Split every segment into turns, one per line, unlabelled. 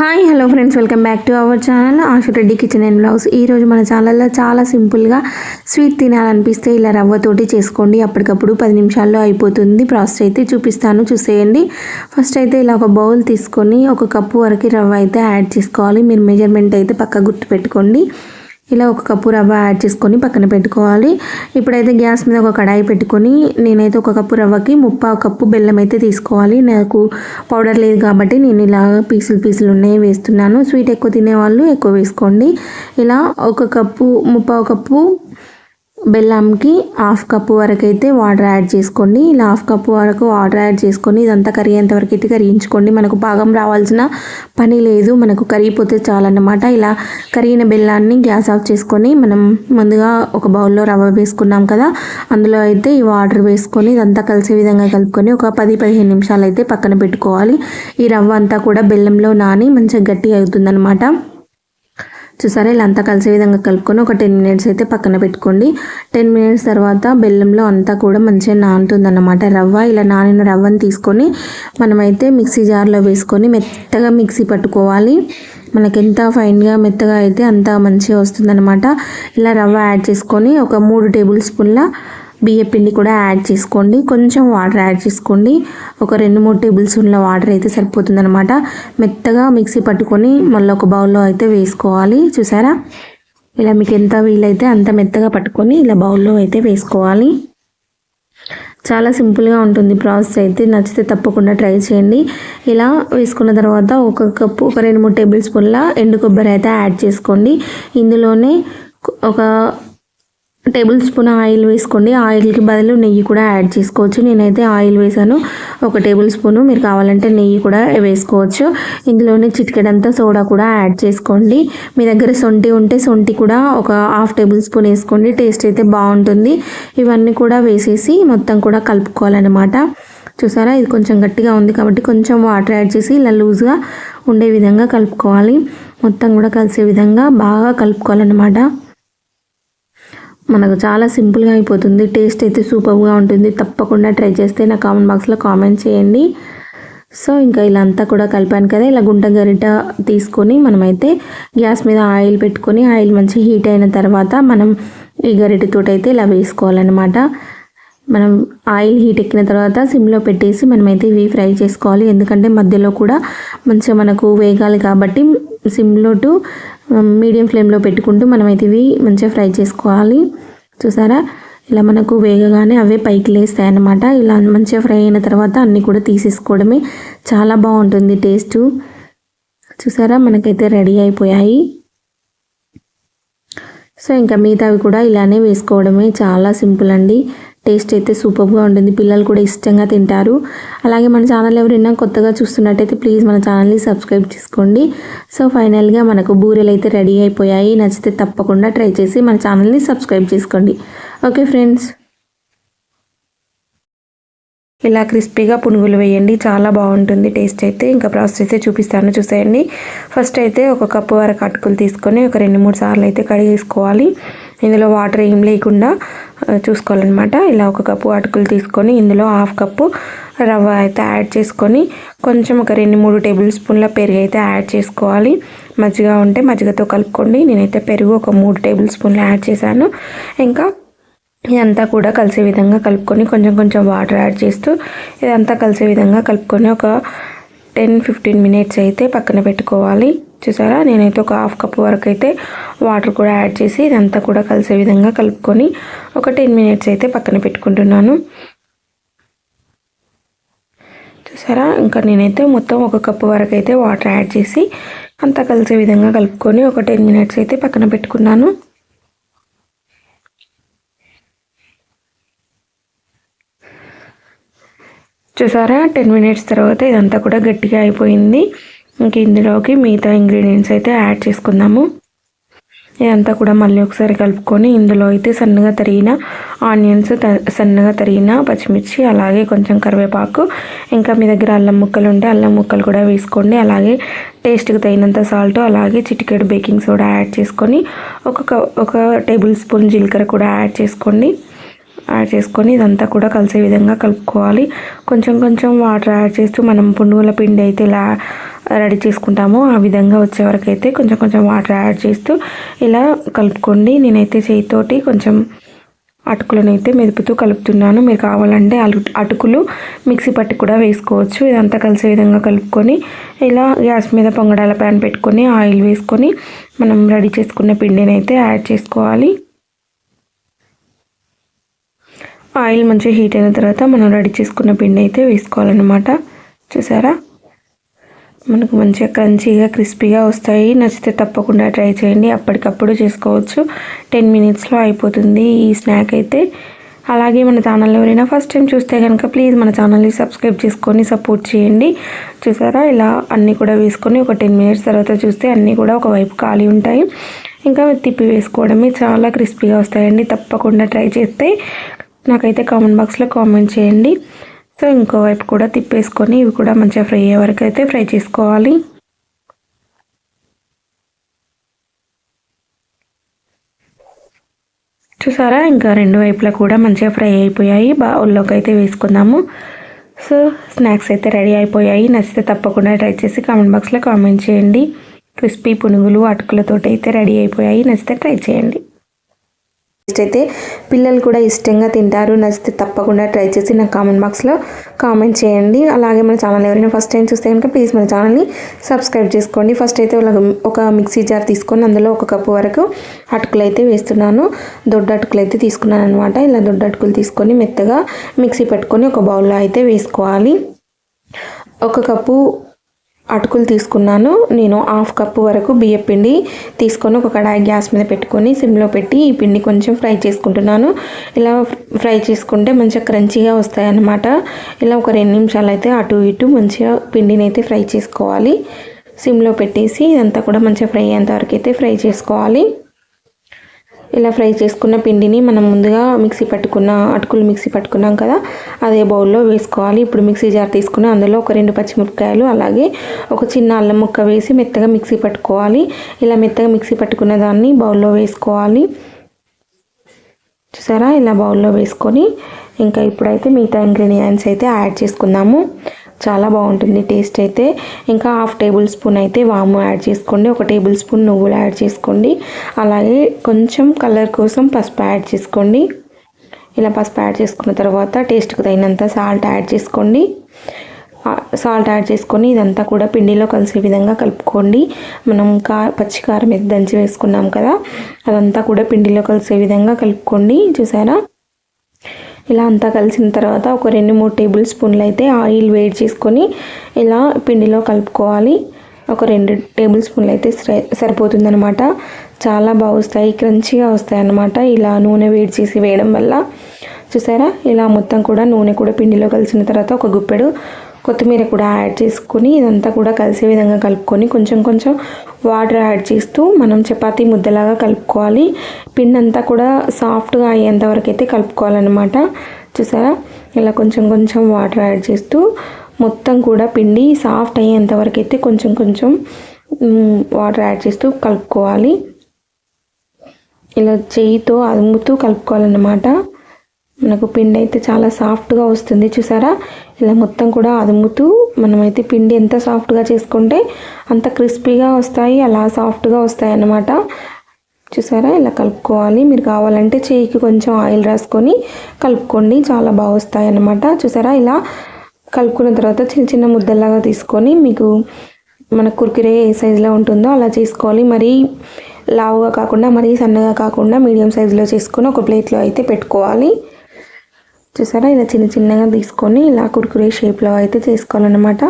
Hi hello friends welcome back to our channel Ashu Reddy kitchen and blouse ఈరోజు మన ఛానల్లో చాలా సింపుల్గా స్వీట్ తినాలనిపిస్తే ఇలా రవ్వతోటి చేసుకోండి. అప్పటికప్పుడు పది నిమిషాల్లో అయిపోతుంది. ప్రాసెస్ అయితే చూపిస్తాను చూసేయండి. ఫస్ట్ అయితే ఇలా ఒక బౌల్ తీసుకొని ఒక కప్పు వరకు రవ్వ అయితే యాడ్ చేసుకోవాలి. మీరు మెజర్మెంట్ అయితే పక్క గుర్తు పెట్టుకోండి ఇలా ఒక కప్పు రవ్వ యాడ్ చేసుకొని పక్కన పెట్టుకోవాలి. ఇప్పుడైతే గ్యాస్ మీద ఒక కడాయి పెట్టుకొని నేనైతే ఒక కప్పు రవ్వకి ముప్పా కప్పు బెల్లం అయితే తీసుకోవాలి. నాకు పౌడర్ లేదు కాబట్టి నేను ఇలా పీసులు పీసులు ఉన్నాయి వేస్తున్నాను. స్వీట్ ఎక్కువ తినేవాళ్ళు ఎక్కువ వేసుకోండి. ఇలా ఒక కప్పు ముప్పా కప్పు బెల్లంకి హాఫ్ కప్పు వరకు అయితే వాటర్ యాడ్ చేసుకోండి. ఇలా హాఫ్ కప్పు వరకు వాటర్ యాడ్ చేసుకొని ఇదంతా కరిగేంత వరకు అయితే కరిగించుకోండి. మనకు పాగం రావాల్సిన పని లేదు. మనకు కరిగిపోతే చాలన్నమాట. ఇలా కరిగిన బెల్లాన్ని గ్యాస్ ఆఫ్ చేసుకొని మనం ముందుగా ఒక బౌల్లో రవ్వ వేసుకున్నాం కదా అందులో అయితే ఈ వాటర్ వేసుకొని ఇదంతా కలిసే విధంగా కలుపుకొని ఒక పది పదిహేను నిమిషాలు అయితే పక్కన పెట్టుకోవాలి. ఈ రవ్వ అంతా కూడా బెల్లంలో నాని మంచిగా గట్టిగా అవుతుందన్నమాట. చూసారా ఇలా అంతా కలిసే విధంగా కలుపుకొని ఒక టెన్ మినిట్స్ అయితే పక్కన పెట్టుకోండి. టెన్ మినిట్స్ తర్వాత బెల్లంలో అంతా కూడా మంచిగా నానుతుంది అన్నమాట రవ్వ. ఇలా నానిన రవ్వని తీసుకొని మనమైతే మిక్సీ జార్లో వేసుకొని మెత్తగా మిక్సీ పట్టుకోవాలి. మనకి ఎంత ఫైన్గా మెత్తగా అయితే అంత మంచిగా వస్తుందన్నమాట. ఇలా రవ్వ యాడ్ చేసుకొని ఒక మూడు టేబుల్ స్పూన్ల బియ్య పిండి కూడా యాడ్ చేసుకోండి. కొంచెం వాటర్ యాడ్ చేసుకోండి. ఒక రెండు మూడు టేబుల్ స్పూన్ల వాటర్ అయితే సరిపోతుంది అనమాట మెత్తగా మిక్సీ పట్టుకొని మళ్ళీ ఒక బౌల్లో అయితే వేసుకోవాలి. చూసారా? ఇలా మీకు ఎంత వీలైతే అంత మెత్తగా పట్టుకొని ఇలా బౌల్లో అయితే వేసుకోవాలి. చాలా సింపుల్గా ఉంటుంది ప్రాసెస్ అయితే. నచ్చితే తప్పకుండా ట్రై చేయండి. ఇలా వేసుకున్న తర్వాత ఒక కప్పు ఒక రెండు మూడు టేబుల్ స్పూన్ల ఎండు కొబ్బరి అయితే యాడ్ చేసుకోండి. ఇందులోనే ఒక టేబుల్ స్పూన్ ఆయిల్ వేసుకోండి. ఆయిల్కి బదులు నెయ్యి కూడా యాడ్ చేసుకోవచ్చు. నేనైతే ఆయిల్ వేసాను. ఒక టేబుల్ స్పూను. మీరు కావాలంటే నెయ్యి కూడా వేసుకోవచ్చు. ఇందులోనే చిటికెడంతా సోడా కూడా యాడ్ చేసుకోండి. మీ దగ్గర సొంటి ఉంటే సొంటి కూడా ఒక హాఫ్ టేబుల్ స్పూన్ వేసుకోండి. టేస్ట్ అయితే బాగుంటుంది. ఇవన్నీ కూడా వేసేసి మొత్తం కూడా కలుపుకోవాలన్నమాట. చూసారా? ఇది కొంచెం గట్టిగా ఉంది కాబట్టి కొంచెం వాటర్ యాడ్ చేసి ఇలా లూజ్గా ఉండే విధంగా కలుపుకోవాలి. మొత్తం కూడా కలిసే విధంగా బాగా కలుపుకోవాలన్నమాట. మనకు చాలా సింపుల్గా అయిపోతుంది. టేస్ట్ అయితే సూపర్గా ఉంటుంది. తప్పకుండా ట్రై చేస్తే నా కామెంట్ బాక్స్లో కామెంట్ చేయండి. సో ఇంకా ఇలా అంతా కూడా కలిపాను కదా ఇలా గుంట గరిట తీసుకొని మనమైతే గ్యాస్ మీద ఆయిల్ పెట్టుకొని ఆయిల్ మంచి హీట్ అయిన తర్వాత మనం ఈ గరిటతో అయితే ఇలా వేసుకోవాలన్నమాట. మనం ఆయిల్ హీట్ ఎక్కిన తర్వాత సిమ్లో పెట్టేసి మనమైతే ఇవి ఫ్రై చేసుకోవాలి. ఎందుకంటే మధ్యలో కూడా మంచిగా మనకు వేగాలి కాబట్టి సిమ్లో టు మీడియం ఫ్లేమ్లో పెట్టుకుంటూ మనమైతే ఇవి మంచిగా ఫ్రై చేసుకోవాలి. చూసారా? ఇలా మనకు వేగగానే అవే పైకి లేస్తాయి అన్నమాట ఇలా మంచిగా ఫ్రై అయిన తర్వాత అన్నీ కూడా తీసేసుకోవడమే చాలా బాగుంటుంది టేస్ట్. చూసారా? మనకైతే రెడీ అయిపోయాయి. సో ఇంకా మిగతావి కూడా ఇలానే వేసుకోవడమే చాలా సింపుల్ అండి. టేస్ట్ అయితే సూపర్గా ఉంటుంది. పిల్లలు కూడా ఇష్టంగా తింటారు. అలాగే మన ఛానల్ ఎవరైనా కొత్తగా చూస్తున్నట్టయితే ప్లీజ్ మన ఛానల్ని సబ్స్క్రైబ్ చేసుకోండి. సో ఫైనల్గా మనకు బూరెలు అయితే రెడీ అయిపోయాయి. నచ్చితే తప్పకుండా ట్రై చేసి మన ఛానల్ని సబ్స్క్రైబ్ చేసుకోండి. Okay friends. ఇలా క్రిస్పీగా పునుగులు వేయండి. చాలా బాగుంటుంది. టేస్ట్ అయితే ఇంకా ప్రాసెస్ అయితే చూపిస్తాను. చూసేయండి. ఫస్ట్ అయితే ఒక కప్పు వరకు అటుకులు తీసుకొని ఒక రెండు మూడు సార్లు అయితే కడిగేసుకోవాలి. ఇందులో వాటర్ ఏం లేకుండా చూసుకోవాలన్నమాట. ఇలా ఒక కప్పు అటుకులు తీసుకొని ఇందులో హాఫ్ కప్పు రవ్వ అయితే యాడ్ చేసుకొని కొంచెం ఒక రెండు మూడు టేబుల్ స్పూన్ల పెరుగు అయితే యాడ్ చేసుకోవాలి. మజ్జిగ ఉంటే మజ్జిగతో కలుపుకోండి. నేనైతే పెరుగు ఒక మూడు టేబుల్ స్పూన్లు యాడ్ చేశాను. ఇంకా ఇదంతా కూడా కలిసే విధంగా కలుపుకొని కొంచెం కొంచెం వాటర్ యాడ్ చేస్తూ ఇదంతా కలిసే విధంగా కలుపుకొని ఒక టెన్ ఫిఫ్టీన్ మినిట్స్ అయితే పక్కన పెట్టుకోవాలి. చూసారా? నేనైతే ఒక హాఫ్ కప్ వరకు అయితే వాటర్ కూడా యాడ్ చేసి ఇదంతా కూడా కలిసే విధంగా కలుపుకొని ఒక టెన్ మినిట్స్ అయితే పక్కన పెట్టుకుంటున్నాను. చూసారా? ఇంకా నేనైతే మొత్తం ఒక కప్పు వరకు అయితే వాటర్ యాడ్ చేసి అంతా కలిసే విధంగా కలుపుకొని ఒక టెన్ మినిట్స్ అయితే పక్కన పెట్టుకున్నాను. చూసారా? టెన్ మినిట్స్ తర్వాత ఇదంతా కూడా గట్టిగా అయిపోయింది. ఇంకా ఇందులోకి మిగతా ఇంగ్రీడియంట్స్ అయితే యాడ్ చేసుకుందాము. ఇదంతా కూడా మళ్ళీ ఒకసారి కలుపుకొని ఇందులో అయితే సన్నగా తరిగిన ఆనియన్స్ సన్నగా తరిగిన పచ్చిమిర్చి అలాగే కొంచెం కరివేపాకు ఇంకా మీ దగ్గర అల్లం ముక్కలు ఉంటే అల్లం ముక్కలు కూడా వేసుకోండి. అలాగే టేస్ట్కి తగినంత సాల్ట్ అలాగే చిటికెడు బేకింగ్ సోడా యాడ్ చేసుకొని ఒక ఒక టేబుల్ స్పూన్ జీలకర్ర కూడా యాడ్ చేసుకోండి. యాడ్ చేసుకొని ఇదంతా కూడా కలిసే విధంగా కలుపుకోవాలి. కొంచెం కొంచెం వాటర్ యాడ్ చేస్తూ మనం పునుగుల పిండి అయితే ఇలా రెడీ చేసుకుంటామో. ఆ విధంగా వచ్చే వరకు అయితే కొంచెం కొంచెం వాటర్ యాడ్ చేస్తూ ఇలా కలుపుకోండి. నేనైతే చేయితోటి కొంచెం అటుకులను అయితే మెదుపుతూ కలుపుతున్నాను. మీరు కావాలంటే అటుకులు మిక్సీ పట్టి కూడా వేసుకోవచ్చు. ఇదంతా కలిసే విధంగా కలుపుకొని ఇలా గ్యాస్ మీద పొంగడాల ప్యాన్ పెట్టుకొని ఆయిల్ వేసుకొని మనం రెడీ చేసుకున్న పిండిని అయితే యాడ్ చేసుకోవాలి. ఆయిల్ మంచిగా హీట్ అయిన తర్వాత మనం రెడీ చేసుకున్న పిండి అయితే వేసుకోవాలన్నమాట. చూసారా? మనకు మంచిగా క్రంచీగా క్రిస్పీగా వస్తాయి. నచ్చితే తప్పకుండా ట్రై చేయండి. అప్పటికప్పుడు చేసుకోవచ్చు. టెన్ మినిట్స్లో అయిపోతుంది ఈ స్నాక్ అయితే. అలాగే మన ఛానల్ ఎవరైనా ఫస్ట్ టైం చూస్తే కనుక ప్లీజ్ మన ఛానల్ని సబ్స్క్రైబ్ చేసుకొని సపోర్ట్ చేయండి. చూసారా? ఇలా అన్నీ కూడా వేసుకొని ఒక టెన్ మినిట్స్ తర్వాత చూస్తే అన్నీ కూడా ఒకవైపు ఖాళీ ఉంటాయి. ఇంకా తిప్పి వేసుకోవడమే చాలా క్రిస్పీగా వస్తాయండి. తప్పకుండా ట్రై చేస్తే నాకైతే కామెంట్ బాక్స్లో కామెంట్ చేయండి. సో ఇంకోవైపు కూడా తిప్పేసుకొని ఇవి కూడా మంచిగా ఫ్రై అయ్యే వరకు అయితే ఫ్రై చేసుకోవాలి. చూసారా? ఇంకా రెండు వైపులా కూడా మంచిగా ఫ్రై అయిపోయాయి. బౌల్లోకి అయితే వేసుకుందాము. సో స్నాక్స్ అయితే రెడీ అయిపోయాయి. నచ్చితే తప్పకుండా ట్రై చేసి కామెంట్ బాక్స్లో కామెంట్ చేయండి. క్రిస్పీ పునుగులు అటుకులతో అయితే రెడీ అయిపోయాయి. నచ్చితే ట్రై చేయండి.
అయితే పిల్లలు కూడా ఇష్టంగా తింటారు. నచ్చితే తప్పకుండా ట్రై చేసి నాకు కామెంట్ బాక్స్లో కామెంట్ చేయండి. అలాగే మన ఛానల్ ఎవరైనా ఫస్ట్ టైం చూస్తే కనుక ప్లీజ్ మన ఛానల్ని సబ్స్క్రైబ్ చేసుకోండి. ఫస్ట్ అయితే ఒక మిక్సీ జార్ తీసుకొని అందులో ఒక కప్పు వరకు అటుకులు అయితే వేస్తున్నాను. దొడ్డ అటుకులు అయితే తీసుకున్నాను అనమాట ఇలా దొడ్డ అటుకులు తీసుకొని మెత్తగా మిక్సీ పెట్టుకొని ఒక బౌల్లో అయితే వేసుకోవాలి. ఒక కప్పు అటుకులు తీసుకున్నాను. నేను హాఫ్ కప్పు వరకు బియ్యం పిండి తీసుకొని ఒక కడాయి గ్యాస్ మీద పెట్టుకొని సిమ్లో పెట్టి ఈ పిండి కొంచెం ఫ్రై చేసుకుంటున్నాను. ఇలా ఫ్రై చేసుకుంటే మంచిగా క్రంచీగా వస్తాయి అన్నమాట ఇలా ఒక రెండు నిమిషాలు అయితే అటు ఇటు మంచిగా పిండిని అయితే ఫ్రై చేసుకోవాలి. సిమ్లో పెట్టేసి ఇదంతా కూడా మంచిగా ఫ్రై అయ్యేంత వరకు అయితే ఫ్రై చేసుకోవాలి. ఇలా ఫ్రై చేసుకున్న పిండిని మనం ముందుగా మిక్సీ పట్టుకున్న అటుకులు మిక్సీ పట్టుకున్నాం కదా అదే బౌల్లో వేసుకోవాలి. ఇప్పుడు మిక్సీ జార్ తీసుకుని అందులో ఒక రెండు పచ్చిమిరపకాయలు అలాగే ఒక చిన్న అల్లం ముక్క వేసి మెత్తగా మిక్సీ పట్టుకోవాలి. ఇలా మెత్తగా మిక్సీ పట్టుకున్న దాన్ని బౌల్లో వేసుకోవాలి. చూసారా? ఇలా బౌల్లో వేసుకొని ఇంకా ఇప్పుడైతే మిగతా ఇంగ్రీడియంట్స్ అయితే యాడ్ చేసుకుందాము. చాలా బాగుంటుంది టేస్ట్ అయితే. ఇంకా హాఫ్ టేబుల్ స్పూన్ అయితే వాము యాడ్ చేసుకోండి. ఒక టేబుల్ స్పూన్ నువ్వులు యాడ్ చేసుకోండి. అలాగే కొంచెం కలర్ కోసం పసుపు యాడ్ చేసుకోండి. ఇలా పసుపు యాడ్ చేసుకున్న తర్వాత టేస్ట్కి తగినంత సాల్ట్ యాడ్ చేసుకోండి. సాల్ట్ యాడ్ చేసుకొని ఇదంతా కూడా పిండిలో కలిసే విధంగా కలుపుకోండి. మనం కా పచ్చికారం అయితే దంచి వేసుకున్నాం కదా అదంతా కూడా పిండిలో కలిసే విధంగా కలుపుకోండి. చూసారా? ఇలా అంతా కలిసిన తర్వాత ఒక రెండు మూడు టేబుల్ స్పూన్లు అయితే ఆయిల్ వేడి చేసుకొని ఇలా పిండిలో కలుపుకోవాలి. ఒక రెండు టేబుల్ స్పూన్లు అయితే సరిపోతుందనమాట చాలా బాగా వస్తాయి క్రంచిగా వస్తాయి అన్నమాట ఇలా నూనె వేడి చేసి వేయడం వల్ల. చూసారా? ఇలా మొత్తం కూడా నూనె కూడా పిండిలో కలిసిన తర్వాత ఒక గుప్పెడు కొత్తిమీర కూడా యాడ్ చేసుకొని ఇదంతా కూడా కలిసే విధంగా కలుపుకొని కొంచెం కొంచెం వాటర్ యాడ్ చేస్తూ మనం చపాతీ ముద్దలాగా కలుపుకోవాలి. పిండి అంతా కూడా సాఫ్ట్గా అయ్యేంత వరకు అయితే కలుపుకోవాలన్నమాట. చూసారా? ఇలా కొంచెం కొంచెం వాటర్ యాడ్ చేస్తూ మొత్తం కూడా పిండి సాఫ్ట్ అయ్యేంత వరకు అయితే కొంచెం కొంచెం వాటర్ యాడ్ చేస్తూ కలుపుకోవాలి. ఇలా చేయితో అదుముతూ కలుపుకోవాలన్నమాట. మనకు పిండి అయితే చాలా సాఫ్ట్గా వస్తుంది. చూసారా? ఇలా మొత్తం కూడా అదుముతూ మనమైతే పిండి ఎంత సాఫ్ట్గా చేసుకుంటే అంత క్రిస్పీగా వస్తాయి అలా సాఫ్ట్గా వస్తాయి అన్నమాట చూసారా? ఇలా కలుపుకోవాలి. మీరు కావాలంటే చేయికి కొంచెం ఆయిల్ రాసుకొని కలుపుకోండి. చాలా బాగా వస్తాయి అన్నమాట చూసారా? ఇలా కలుపుకున్న తర్వాత చిన్న చిన్న ముద్దలాగా తీసుకొని మీకు మన కుర్కిరే ఏ సైజులో ఉంటుందో అలా చేసుకోవాలి. మరీ లావుగా కాకుండా మరీ సన్నగా కాకుండా మీడియం సైజులో చేసుకొని ఒక ప్లేట్లో అయితే పెట్టుకోవాలి. చూసారా? ఇలా చిన్న చిన్నగా తీసుకొని ఇలా కుర్కురే షేప్లో అయితే చేసుకోవాలన్నమాట.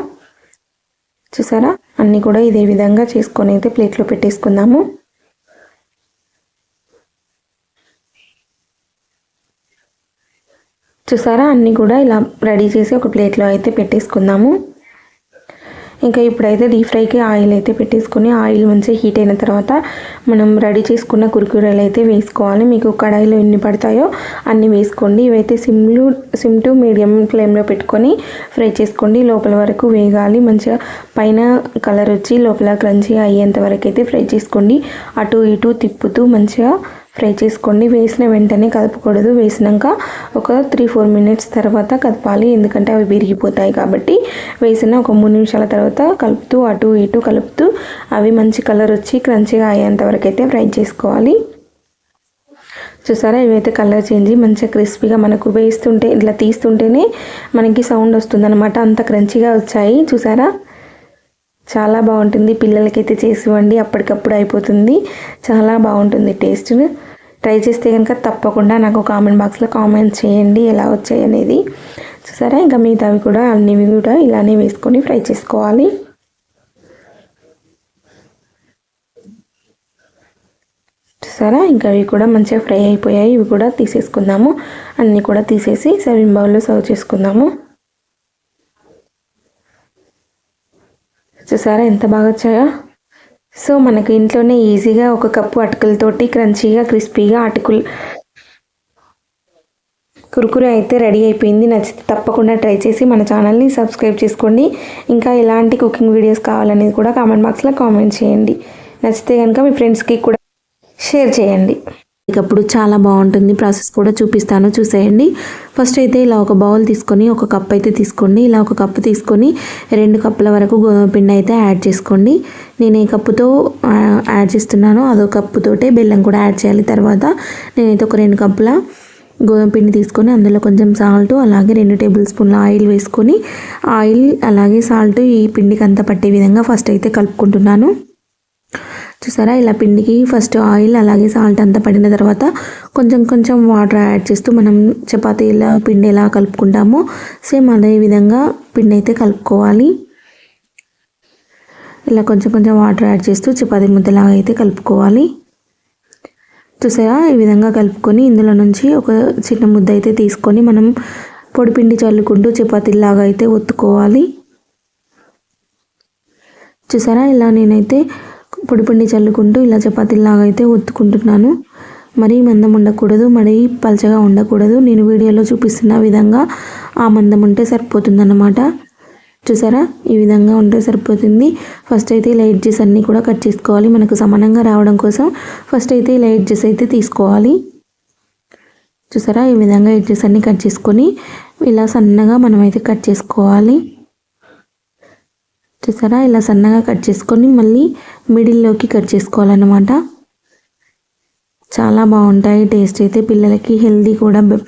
చూసారా? అన్నీ కూడా ఇదే విధంగా చేసుకొని అయితే ప్లేట్లో పెట్టేసుకుందాము. చూసారా? అన్నీ కూడా ఇలా రెడీ చేసి ఒక ప్లేట్లో అయితే పెట్టేసుకుందాము. ఇంకా ఇప్పుడైతే డీప్ ఫ్రైకి ఆయిల్ అయితే పెట్టేసుకొని ఆయిల్ మంచిగా హీట్ అయిన తర్వాత మనం రెడీ చేసుకున్న కురుకురలు అయితే వేసుకోవాలి. మీకు కడాయిలో ఎన్ని పడతాయో అన్ని వేసుకోండి. ఇవైతే సిమ్లు సిమ్ టు మీడియం ఫ్లేమ్లో పెట్టుకొని ఫ్రై చేసుకోండి. లోపల వరకు వేగాలి. మంచిగా పైన కలర్ వచ్చి లోపల క్రంచీ అయ్యేంత వరకు అయితే ఫ్రై చేసుకోండి. అటు ఇటు తిప్పుతూ మంచిగా ఫ్రై చేసుకోండి. వేసిన వెంటనే కదపకూడదు. వేసినాక ఒక త్రీ ఫోర్ మినిట్స్ తర్వాత కదపాలి. ఎందుకంటే అవి విరిగిపోతాయి కాబట్టి వేసిన ఒక మూడు నిమిషాల తర్వాత కలుపుతూ అటు ఇటు కలుపుతూ అవి మంచి కలర్ వచ్చి క్రంచిగా అయ్యేంత వరకు అయితే ఫ్రై చేసుకోవాలి. చూసారా? ఇవైతే కలర్ చేంజ్ మంచిగా క్రిస్పీగా మనకు వేస్తుంటే ఇట్లా తీస్తుంటేనే మనకి సౌండ్ వస్తుందన్నమాట. అంత క్రంచిగా వచ్చాయి. చూసారా? చాలా బాగుంటుంది. పిల్లలకైతే చేసి ఇవ్వండి అప్పటికప్పుడు అయిపోతుంది. చాలా బాగుంటుంది టేస్ట్ ట్రై చేస్తే కనుక తప్పకుండా నాకు కామెంట్ బాక్స్లో కామెంట్ చేయండి. ఎలా వచ్చాయి అనేది. చూసారా ఇంకా మిగతావి కూడా అన్నివి కూడా ఇలానే వేసుకొని ఫ్రై చేసుకోవాలి. చూసారా ఇంకా అవి కూడా మంచిగా ఫ్రై అయిపోయాయి. ఇవి కూడా తీసేసుకుందాము. అన్నీ కూడా తీసేసి సర్వింగ్ బౌల్లో సర్వ్ చేసుకుందాము. చూసారా ఎంత బాగా వచ్చాయో? సో మనకి ఇంట్లోనే ఈజీగా ఒక కప్పు అటుకులతోటి క్రంచీగా క్రిస్పీగా అటుకులు కురుకురే అయితే రెడీ అయిపోయింది. నచ్చితే తప్పకుండా ట్రై చేసి మన ఛానల్ని సబ్స్క్రైబ్ చేసుకోండి. ఇంకా ఎలాంటి కుకింగ్ వీడియోస్ కావాలనేది కూడా కామెంట్ బాక్స్లో కామెంట్ చేయండి. నచ్చితే కనుక మీ ఫ్రెండ్స్కి కూడా షేర్ చేయండి.
ఇకప్పుడు చాలా బాగుంటుంది. ప్రాసెస్ కూడా చూపిస్తాను. చూసేయండి. ఫస్ట్ అయితే ఇలా ఒక బౌల్ తీసుకొని ఒక కప్ అయితే తీసుకోండి. ఇలా ఒక కప్పు తీసుకొని రెండు కప్పుల వరకు గోధుమ పిండి అయితే యాడ్ చేసుకోండి. నేను ఏ కప్పుతో యాడ్ చేస్తున్నానో అదో కప్పుతోటే బెల్లం కూడా యాడ్ చేయాలి. తర్వాత నేనైతే ఒక రెండు కప్పుల గోధుమ పిండి తీసుకొని అందులో కొంచెం సాల్ట్ అలాగే రెండు టేబుల్ స్పూన్ల ఆయిల్ వేసుకొని ఆయిల్ అలాగే సాల్ట్ ఈ పిండికి అంతా పట్టే విధంగా ఫస్ట్ అయితే కలుపుకుంటున్నాను. చూసారా? ఇలా పిండికి ఫస్ట్ ఆయిల్ అలాగే సాల్ట్ అంతా పడిన తర్వాత కొంచెం కొంచెం వాటర్ యాడ్ చేస్తూ మనం చపాతీల పిండి ఎలా కలుపుకుంటామో సేమ్ అదే విధంగా పిండి అయితే కలుపుకోవాలి. ఇలా కొంచెం కొంచెం వాటర్ యాడ్ చేస్తూ చపాతీ ముద్దలాగా అయితే కలుపుకోవాలి. చూసారా? ఈ విధంగా కలుపుకొని ఇందులో నుంచి ఒక చిన్న ముద్ద అయితే తీసుకొని మనం పొడిపిండి చల్లుకుంటూ చపాతీలాగా అయితే ఒత్తుకోవాలి. చూసారా? ఇలా నేనైతే పొడి పిండి చల్లుకుంటూ ఇలా చపాతీలాగా అయితే ఒత్తుకుంటున్నాను. మరీ మందం ఉండకూడదు మరీ పలచగా ఉండకూడదు. నేను వీడియోలో చూపిస్తున్న విధంగా ఆ మందం ఉంటే సరిపోతుందన్నమాట. చూసారా? ఈ విధంగా ఉంటే సరిపోతుంది. ఫస్ట్ అయితే ఇలా ఎడ్జెస్ అన్నీ కూడా కట్ చేసుకోవాలి. మనకు సమానంగా రావడం కోసం ఫస్ట్ అయితే ఇలా ఎడ్జెస్ అయితే తీసుకోవాలి. చూసారా? ఈ విధంగా ఎడ్జెస్ అన్నీ కట్ చేసుకొని ఇలా సన్నగా మనమైతే కట్ చేసుకోవాలి. చూసారా? ఇలా సన్నగా కట్ చేసుకొని మళ్ళీ మిడిల్లోకి కట్ చేసుకోవాలన్నమాట. చాలా బాగుంటాయి టేస్ట్ అయితే. పిల్లలకి హెల్దీ కూడా బెల్లం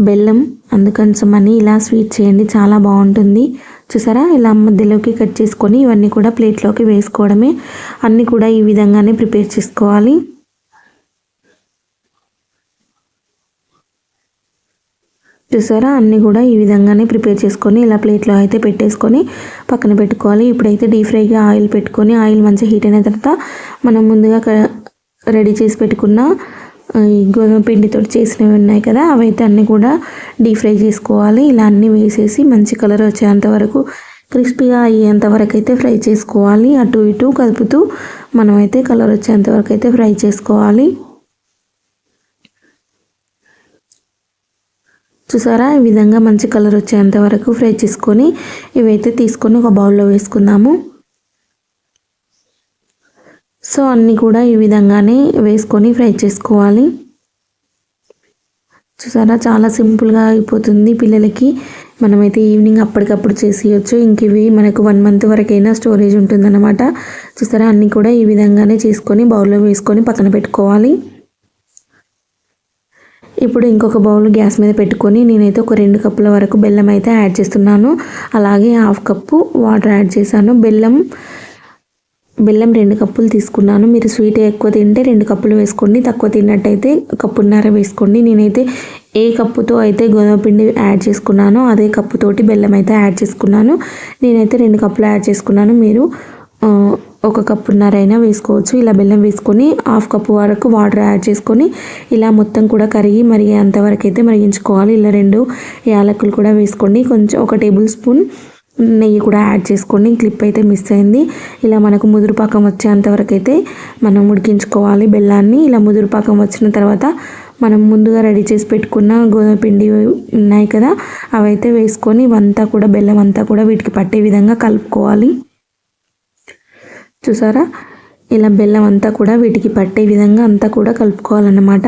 బెల్లం అందుకోసమని ఇలా స్వీట్ చేయండి చాలా బాగుంటుంది. చూసారా? ఇలా మధ్యలోకి కట్ చేసుకొని ఇవన్నీ కూడా ప్లేట్లోకి వేసుకోవడమే. అన్నీ కూడా ఈ విధంగానే ప్రిపేర్ చేసుకోవాలి. చూసారా? అన్నీ కూడా ఈ విధంగానే ప్రిపేర్ చేసుకొని ఇలా ప్లేట్లో అయితే పెట్టేసుకొని పక్కన పెట్టుకోవాలి. ఇప్పుడైతే డీప్ ఫ్రైగా ఆయిల్ పెట్టుకొని ఆయిల్ మంచిగా హీట్ అయిన తర్వాత మనం ముందుగా రెడీ చేసి పెట్టుకున్న ఈ గోధుమ పిండితో చేసినవి ఉన్నాయి కదా? అవైతే అన్నీ కూడా డీప్ ఫ్రై చేసుకోవాలి. ఇలా అన్నీ వేసేసి మంచి కలర్ వచ్చేంత వరకు క్రిస్పీగా అయ్యేంత వరకు అయితే ఫ్రై చేసుకోవాలి. అటు ఇటు కలుపుతూ మనమైతే కలర్ వచ్చేంత వరకు అయితే ఫ్రై చేసుకోవాలి. చూసారా? ఈ విధంగా మంచి కలర్ వచ్చేంత వరకు ఫ్రై చేసుకొని ఇవైతే తీసుకొని ఒక బౌల్లో వేసుకుందాము. సో అన్నీ కూడా ఈ విధంగానే వేసుకొని ఫ్రై చేసుకోవాలి. చూసారా? చాలా సింపుల్గా అయిపోతుంది పిల్లలకి. మనమైతే ఈవినింగ్ అప్పటికప్పుడు చేసేయచ్చు. ఇంక ఇవి మనకు వన్ మంత్ వరకైనా స్టోరేజ్ ఉంటుందన్నమాట. చూసారా? అన్నీ కూడా ఈ విధంగానే చేసుకొని బౌల్లో వేసుకొని పక్కన పెట్టుకోవాలి. ఇప్పుడు ఇంకొక బౌల్ గ్యాస్ మీద పెట్టుకొని నేనైతే ఒక రెండు కప్పుల వరకు బెల్లం అయితే యాడ్ చేస్తున్నాను. అలాగే హాఫ్ కప్పు వాటర్ యాడ్ చేశాను. బెల్లం బెల్లం రెండు కప్పులు తీసుకున్నాను. మీరు స్వీట్ ఎక్కువ తింటే రెండు కప్పులు వేసుకోండి. తక్కువ తిన్నట్టయితే కప్పున్నర వేసుకోండి. నేనైతే ఏ కప్పుతో అయితే గోధుమ పిండి యాడ్ చేసుకున్నానో అదే కప్పుతోటి బెల్లం అయితే యాడ్ చేసుకున్నాను. నేనైతే రెండు కప్పులు యాడ్ చేసుకున్నాను. మీరు ఒక కప్పున్నరైనా వేసుకోవచ్చు. ఇలా బెల్లం వేసుకొని హాఫ్ కప్పు వరకు వాటర్ యాడ్ చేసుకొని ఇలా మొత్తం కూడా కరిగి మరిగే అంతవరకు అయితే మరిగించుకోవాలి. ఇలా రెండు యాలకులు కూడా వేసుకోండి కొంచెం ఒక టేబుల్ స్పూన్ నెయ్యి కూడా యాడ్ చేసుకోండి క్లిప్ అయితే మిస్ అయింది. ఇలా మనకు ముదురు పాకం వచ్చేంతవరకు అయితే మనం ఉడికించుకోవాలి బెల్లాన్ని. ఇలా ముదురు పాకం వచ్చిన తర్వాత మనం ముందుగా రెడీ చేసి పెట్టుకున్న గోధుమ పిండి ఉన్నాయి కదా అవైతే వేసుకొని ఇవంతా కూడా బెల్లం అంతా కూడా వీటికి పట్టే విధంగా కలుపుకోవాలి. చూసారా? ఇలా బెల్లం అంతా కూడా వీటికి పట్టే విధంగా అంతా కూడా కలుపుకోవాలన్నమాట.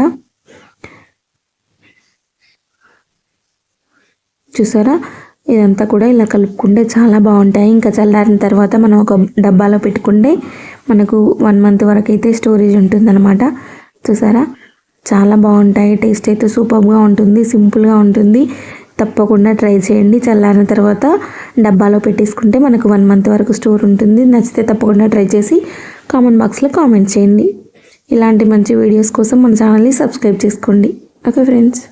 చూసారా? ఇదంతా కూడా ఇలా కలుపుకుంటే చాలా బాగుంటాయి. ఇంకా చల్లారిన తర్వాత మనం ఒక డబ్బాలో పెట్టుకుంటే మనకు వన్ మంత్ వరకు అయితే స్టోరేజ్ ఉంటుందన్నమాట. చూసారా? చాలా బాగుంటాయి. టేస్ట్ అయితే సూపర్గా ఉంటుంది. సింపుల్గా ఉంటుంది. తప్పకుండా ట్రై చేయండి. చల్లారిన తర్వాత డబ్బాలో పెట్టేసుకుంటే మనకు వన్ మంత్ వరకు స్టోర్ ఉంటుంది. నచ్చితే తప్పకుండా ట్రై చేసి కామెంట్ బాక్స్లో కామెంట్ చేయండి. ఇలాంటి మంచి వీడియోస్ కోసం మన ఛానల్ని సబ్స్క్రైబ్ చేసుకోండి. Okay friends